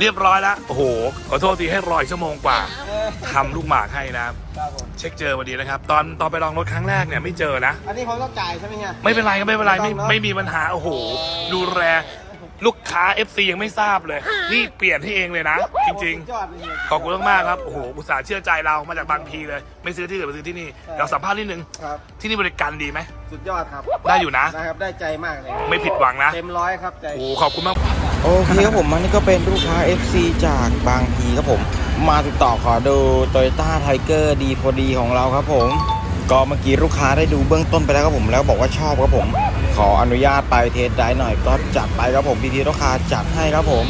เรียบร้อยแล้วโอ้โหขอโทษทีให้รออีกชั่วโมงกว่าทำลูกหมากให้นะครับครับผมเช็คเจอวันนี้นะครับ ตอนตอนไปลองรถครั้งแรกเนี่ยไม่เจอนะ อันนี้ผมต้องจ่ายใช่ไหมเนี่ย ไม่เป็นไรก็ไม่เป็นไรไม่ไม่ต้องเนอะไม่มีปัญหาโอ้โห ดูแลลูกค้า FC ยังไม่ทราบเลย นี่เปลี่ยนให้เองเลยนะ จริงสุดยอดเลยเนี่ยๆขอบคุณมากๆครับ โอ้โห อุตส่าห์เชื่อใจเรามาจากบางพีเลย ไม่ซื้อที่อื่นมาซื้อที่นี่ ใช่ เราสัมภาษณ์นิดนึง ครับ ที่นี่บริการดีไหม สุดยอดครับ ได้อยู่นะ นะครับ ได้ใจมากเลย ไม่ผิดหวังนะ เต็มร้อยครับใจ โอ้โห ขอบคุณมาก โอเคครับผมอันนี้ก็เป็นลูกค้า FC จากบางพีครับผม มาติดต่อขอดู Toyota Tiger D4D ของเราครับผม ก็เมื่อกี้ลูกค้าได้ดูเบื้องต้นไปแล้วครับผมแล้วบอกว่าชอบครับผม ขออนุญาตไปเทสได้หน่อยก็จัดไปครับผมพีทีลูกค้าจัดให้ครับผม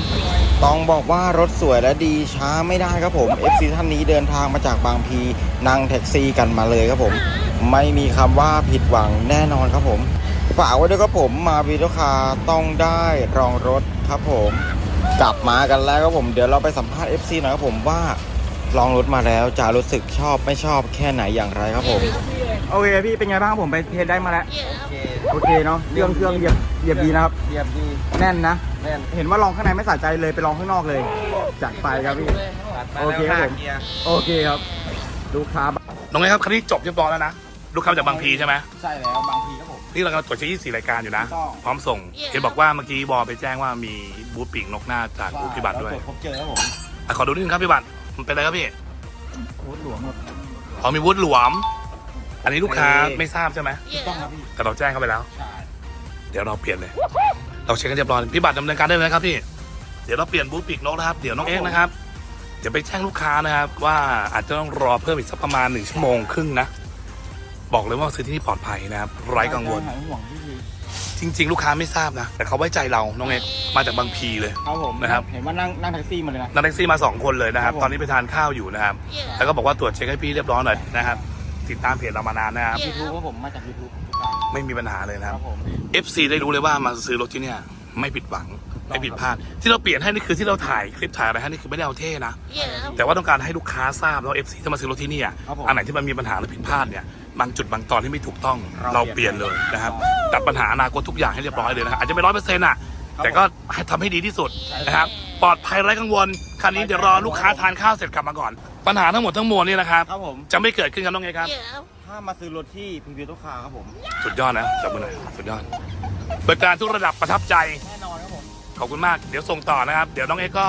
ต้องบอกว่ารถสวยและดีช้าไม่ได้ครับผม FC ท่านนี้เดินทางมาจากบางพีนั่งแท็กซี่กันมาเลยครับผม ไม่มีคำว่าผิดหวังแน่นอนครับผม ฝากไว้ด้วยครับผมมาวีลูกค้าต้องได้รองรถครับผม กลับมากันแล้วครับผมเดี๋ยวเราไปสัมภาษณ์ FC หน่อยครับผมว่าลองรถมาแล้วจะรู้สึกชอบไม่ชอบแค่ไหนอย่างไรครับผมโอเคพี่เป็นไงบ้างผมไปเทสได้มาแล้วโอเคโอเคเนาะเครื่องเครื่องเหยียบเหยียบดีนะครับเรียบดีแน่นนะแน่นเห็นว่าลองข้างในไม่สะใจเลยไปลองข้างนอกเลยจัดไปครับพี่โอเคครับผมเกียร์โอเคครับลูกค้าน้องเอ้ครับคันนี้จบเรียบร้อยแล้วนะ ลูกค้ามาจากบางพีใช่ไหมใช่แล้วบางทีครับผม นี่เรากำลังตรวจเช็ค24รายการอยู่นะ ถูกต้อง พร้อมส่ง เห็นบอกว่าเมื่อกี้บอไปแจ้งว่ามีบูธปีกนกหน้าจากบูธพิบัติด้วยเราตรจพบเจอครับผมอะขอดูนิดนึงครับพิบัติมันเป็นอะไรครับพี่โค้ดหลวงครับอ๋อมีบูธหลวม อันนี้ลูกค้าไม่ทราบใช่ไหมถูกต้องครับพี่แต่เราแจ้งเข้าไปแล้ว ใช่เดี๋ยวเราเปลี่ยนเลย เราเช็คกันเรียบร้อยพี่บัตรดำเนินการได้เลยนะครับพี่ เดี๋ยวเราเปลี่ยนบูธปีกนกนะครับ เดี๋ยวน้องเอ็กซ์นะครับ เดี๋ยวไปแจ้งลูกค้านะครับ ว่าอาจจะต้องรอเพิ่มอีกสักประมาณหนึ่งชั่วโมงครึ่งนะ บอกเลยว่าซื้อที่นี่ปลอดภัยนะครับไร้กังวล หายห่วงพี่พีจริง ๆ ลูกค้าไม่ทราบนะ แต่เขาไว้ใจเราน้องเอ็กซ์มาจากบางพีเลย ครับผมนะครับ เห็นว่านั่งนั่งแท็กซี่มาเลยนะ นั่งแท็กซี่มาสองคนเลยนะครับ ครับผม ตอนนี้ไปทานข้าวอยู่นะครับแล้วก็บอกว่าตรวจเช็คให้พี่เรียบร้อยหน่อยนะครับ ติดตามเพจเรามานานนะครับ ยูทูบครับผมมาจากยูทูบไม่มีปัญหาเลยนะคครัรับ บผม FC ได้รู้เลยว่ามาซื้อรถที่เนี่ยไม่ผิดหวังไม่ผิดพลาด ที่เราเปลี่ยนให้นี่คือที่เราถ่ายคลิปถ่ายอะไรให้นี่คือไม่ได้เอาเท่นะแต่ว่าต้องการให้ลูกค้าทราบว่า FC ที่มาซื้อรถที่เนี่ยครับผม อันไหนที่มันมีปัญหาหรือผิดพลาดเนี่ย บางจุดบางตอนที่ไม่ถูกต้องเราเราเปเปลี่ลี่ยยนนเลยนะครับครับตัดปัญหาอนาคตทุกอย่างให้เรียบร้อยเลยนะครับอาจจะไม่ร้อยเปอร์เซ็นต์อะครับแต่ก็ให้ทำให้ดีที่สุดนะครับปลอดภัยไร้กังวลคันนี้เดี๋ยวรอลูกค้าทานข้าวเสร็จกลับมาก่อน ปัญหาทั้งหมดทั้งมวลนี่นะครับครับผมจะไม่เกิดขึ้นครับน้องเอครับ ถ้ามาซื้อรถที่พีพีลูกค้าครับผมสุดยอดนะจับมือหน่อยสุดยอดบริการทุกระดับประทับใจแน่นอนครับผมขอบคุณมากเดี๋ยวส่งต่อนะครับ เดี๋ยวน้องเอ็กซ์ก็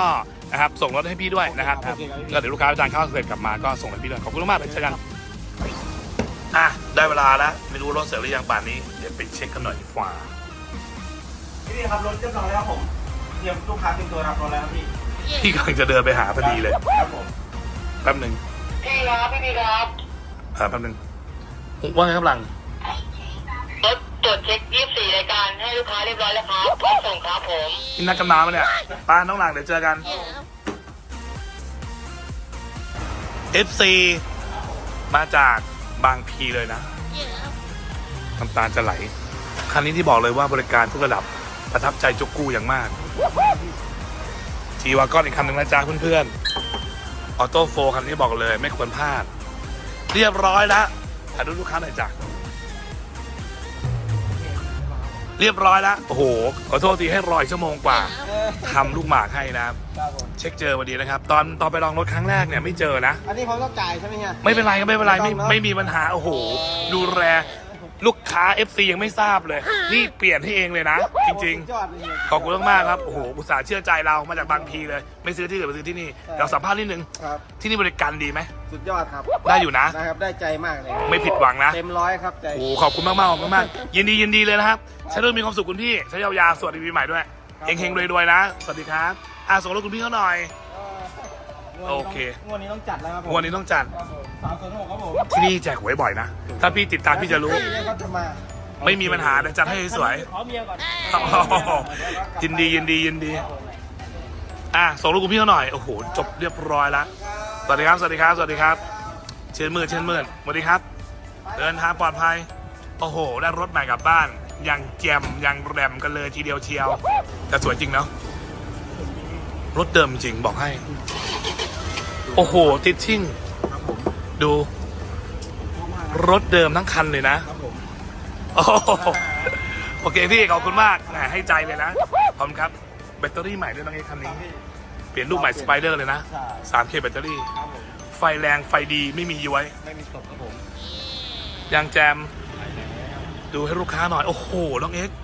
นะครับส่งรถให้พี่ด้วยนะครับโอเคครับก็เดี๋ยวลูกค้าไปทานข้าวเสร็จกลับมาก็ส่งให้พี่ด้วยขอบคุณมากเลยเจอกันอะ ได้เวลาแล้ว ไม่รู้รถเสร็จหรือยังป่านนี้ เดี๋ยวไปเช็คกันหน่อยดีกว่า พี่พีครับรถเรียบร้อยแล้วครับผมเตรียมลูกค้าเตรียมตัวรับรถแล้วครับพี่พี่กำลังจะเดินไปหาพอดีเลยครับผมแป๊บหนึ่งพี่ครับพี่พีครับอ่าแป๊บหนึ่งว่าไงครับหลังรถตรวจเช็ค24รายการให้ลูกค้าเรียบร้อยแล้วครับพร้อมส่งครับผมนี่นัดกันมาปะเนี่ยป้าน้องหลังเดี๋ยวเจอกัน FC มาจาก บางพีเลยนะน้ำตาจะไหลคันนี้ที่บอกเลยว่าบริการทุกระดับประทับใจจุกกู้อย่างมากจีวาก้อนอีกคันหนึ่งนะจ๊ะเพื่อนๆออโต้โฟคันนี้บอกเลยไม่ควรพลาด เรียบร้อยแล้วถ่ายรูปลูกค้าหน่อยจ้ะ เรียบร้อยแล้วโอ้โห ขอโทษทีให้รออีกชั่วโมงกว่าทำลูกหมากให้นะครับ ครับผมเช็คเจอวันนี้นะครับ ตอนตอนไปลองรถครั้งแรกเนี่ยไม่เจอนะ อันนี้ผมต้องจ่ายใช่ไหมเนี่ยไม่เป็นไรก็ไม่เป็นไรไม่ไม่ต้องเนอะไม่มีปัญหาโอ้โห ดูแล ลูกค้า FC ยังไม่ทราบเลย นี่เปลี่ยนให้เองเลยนะ จริงสุดยอดเลยเนี่ยๆขอบคุณมากๆครับ โอ้โห อุตส่าห์เชื่อใจเรามาจากบางพีเลย ไม่ซื้อที่อื่นมาซื้อที่นี่ใช่เราสัมภาษณ์นิดนึง ครับที่นี่บริการดีไหม สุดยอดครับได้อยู่นะ นะครับ ได้ใจมากเลย ไม่ผิดหวังนะ เต็มร้อยครับใจโอ้โห ขอบคุณมากๆขอบคุณมากๆยินดียินดีเลยนะครับใช้ด้วยมีความสุขคุณพี่ ใช้ยาวๆสวัสดีปีใหม่ด้วยครับเฮงๆรวยๆนะ สวัสดีครับ อะส่งรถคุณพี่เขาหน่อย โอเค งวดนี้ต้องจัดแล้วครับผมวันนี้ต้องจัด ครับผมสามศูนย์หกครับผม ที่นี่แจกหวยบ่อยนะ ถ้าพี่ติดตามพี่จะรู้นี่ก็จะมาไม่มีปัญหาเดี๋ยวจัดให้สวยขอเมียก่อนยินดียินดียินดี อะส่งลูกคุณพี่เขาหน่อย โอ้โห จบเรียบร้อยแล้วสวัสดีครับ สวัสดีครับ สวัสดีครับ เชิญมือเชิญมือสวัสดีครับ เดินทางปลอดภัย โอ้โห ได้รถใหม่กลับบ้าน ยังแจมยังแรมกันเลยทีเดียวเชียว แต่สวยจริงเนาะ รถเดิมจริงบอกให้ โอ้โห ติดชิ่งดู รถเดิมทั้งคันเลยนะครับผมโอ้โหโอเคพี่ขอบคุณมากแหมให้ใจเลยนะพร้อมครับแบตเตอรี่ใหม่ด้วยน้องเอคันนี้ปลี่ยนรูปใหม่สไปเดอร์เลยนะ ใช่ 3K แบตเตอรี่ ครับผมไฟแรงไฟดีไม่มีย้วยไม่มีตกครับผมยางแจมดูให้ลูกค้าหน่อย โอ้โหน้องเอ็กซ์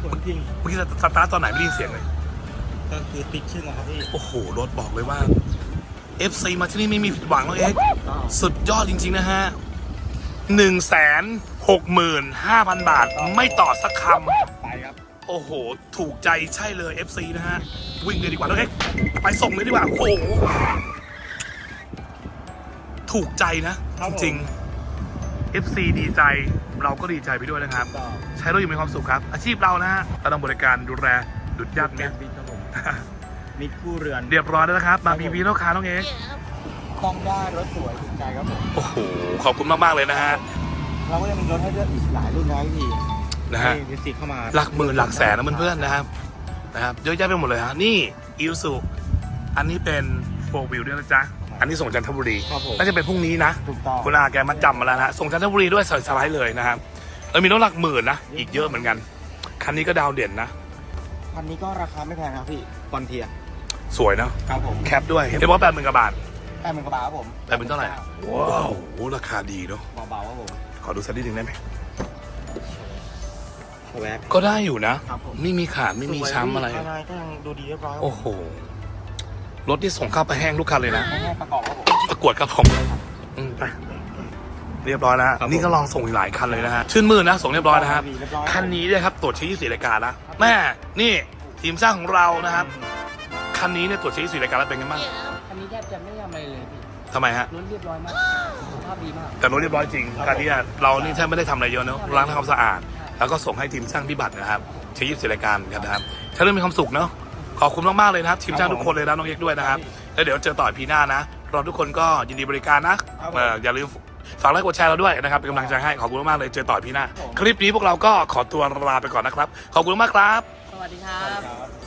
ส่วนจริงเมื่อกี้สตาร์ทตอนไหนไม่ได้ยินเสียงเลย ก็คือติดชื่อนะครับพี่ โอ้โห รถบอกเลยว่า FC มาที่นี่ไม่มีผิดหวังน้องเอ็กซ์สุดยอดจริง ๆ นะฮะ หนึ่งแสนหกหมื่นห้าพันบาท ไม่ต่อสักคไปครับำ โอ้โห ถูกใจใช่เลย FC นะฮะ วิ่งเลยดีกว่าน้องเอ็กซ์ไปส่งเลยดีกว่า โอ้โห ถูกใจนะ ครับจผมริงๆ FC ดีใจเราก็ดีใจไปด้วยนะครับก็ใช้รถอยู่มีความสุขครับ อาชีพเรานะฮะเราต้องบริการดูแลดุดญาติมิตร บินครับผม มิดคู่เรือน เรียบร้อยแล้วนะครับ มาพีพีลูกค้าน้องเอ็กซ์ ต้องได้รถสวยถูกใจครับผมโอ้โห ขอบคุณมาก ๆ เลยนะฮะ เราก็ยังมีรถให้เลือกอีกหลายรุ่นนะพี่นะฮะวิสิเข้ามาหลักหมื่นหลักแสนนะเพื่อนๆนะครับ นะครับเยอะแยะไปหมดเลยฮะ นี่อิวสุอันนี้เป็นโฟวิลด้วยนะจ๊ะ อันนี้ส่งจันทบุรีครับผมน่าจะเป็นพรุ่งนี้นะ ถูกต้องคุณอาแกมาจำมาแล้วนะฮะส่งจันทบุรีด้วยใส่สไลด์เลยนะครับแล้วมีรถหลักหมื่นนะ อีกเยอะเหมือนกัน คันนี้ก็ดาวเด่นนะ คันนี้ก็ราคาไม่แพงครับพี่ฟอนเทีย สวยนะครับผม แคปด้วยเรียกว่าแปดหมื่นกว่าบาท แปดหมื่นกว่าบาทครับผมแปดหมื่นเท่าไหร่ว้าวโอ้ราคาดีเนาะเบาๆครับผมขอดูสักนิดหนึ่งได้ไหมแวบก็ได้อยู่นะ ครับผมไม่มีขาดไม่มีช้ำอะไรภายในก็ยังดูดีเรียบร้อยโอ้โห รถที่ส่งเข้าไปแห้งทุกคันเลยนะให้ประกอบครับผม ประกวดครับผมอืมไปเรียบร้อยแล้วครับผมนี่ก็ลองส่งอีกหลายคันเลยนะฮะ ชื่นมื่นนะ ส่งเรียบร้อยนะครับ เรียบร้อย คันนี้เนี่ยครับตรวจเช็คยี่สิบรายการแล้วแม่นี่ทีมช่างของเรานะครับ คันนี้เนี่ยตรวจเช็คยี่สิบรายการแล้วเป็นไงบ้างอันนี้แทบ จะไม่ทำอะไรเลยพี่ทำไมฮะ รถเรียบร้อยมากสภาพดีมาก แต่รถเรียบร้อยจริงคันนี้อะเรานี่แทบไม่ได้ทำอะไรเยอะเนอะล้างทำความสะอาด แล้วก็ส่งให้ทีมช่างพิบัตินะครับเช็คยี่สิบรายการกันนะครับใช้เรื่องมีความสุขเนอะขอบคุณมากๆเลยนะครับทีมช่างทุกคนเลยนะน้องเอกด้วยนะครับแล้วเดี๋ยวเจอต่อพีหน้านะเราทุกคนก็ยินดีบริการนะเอ่ออย่าลืมฝากไลค์กดแชร์เราด้วยนะครับเป็นกำลังใจให้ขอบคุณมากๆเลยเจอต่อพีหน้า คลิปนี้พวกเราก็ขอตัวลาไปก่อนนะครับ ขอบคุณมากครับ สวัสดีครับครับ